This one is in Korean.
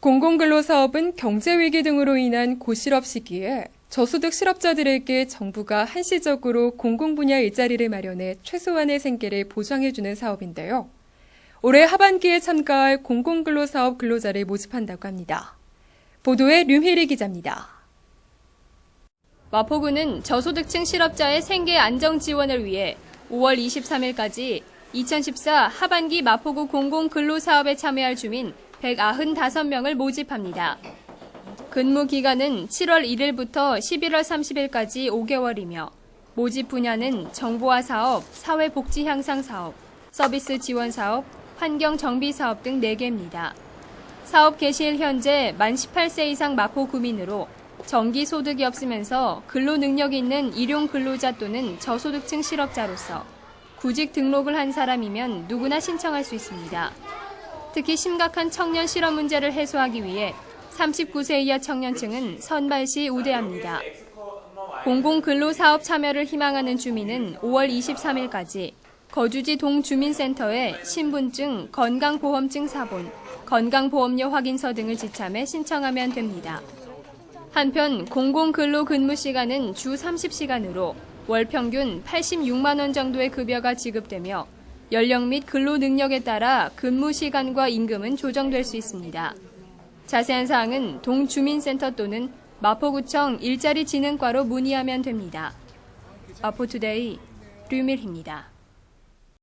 공공근로 사업은 경제위기 등으로 인한 고실업 시기에 저소득 실업자들에게 정부가 한시적으로 공공 분야 일자리를 마련해 최소한의 생계를 보장해주는 사업인데요. 올해 하반기에 참가할 공공근로 사업 근로자를 모집한다고 합니다. 보도에 류혜리 기자입니다. 마포구는 저소득층 실업자의 생계 안정 지원을 위해 5월 23일까지 2014 하반기 마포구 공공근로사업에 참여할 주민 195명을 모집합니다. 근무 기간은 7월 1일부터 11월 30일까지 5개월이며 모집 분야는 정보화 사업, 사회복지 향상 사업, 서비스 지원 사업, 환경 정비 사업 등 4개입니다. 사업 개시일 현재 만 18세 이상 마포 구민으로 정기 소득이 없으면서 근로 능력이 있는 일용 근로자 또는 저소득층 실업자로서 구직 등록을 한 사람이면 누구나 신청할 수 있습니다. 특히 심각한 청년 실업 문제를 해소하기 위해 39세 이하 청년층은 선발 시 우대합니다. 공공근로사업 참여를 희망하는 주민은 5월 23일까지 거주지 동주민센터에 신분증, 건강보험증 사본, 건강보험료 확인서 등을 지참해 신청하면 됩니다. 한편 공공근로 근무 시간은 주 30시간으로 월 평균 86만 원 정도의 급여가 지급되며 연령 및 근로 능력에 따라 근무 시간과 임금은 조정될 수 있습니다. 자세한 사항은 동주민센터 또는 마포구청 일자리 진흥과로 문의하면 됩니다. 마포투데이 류밀희입니다.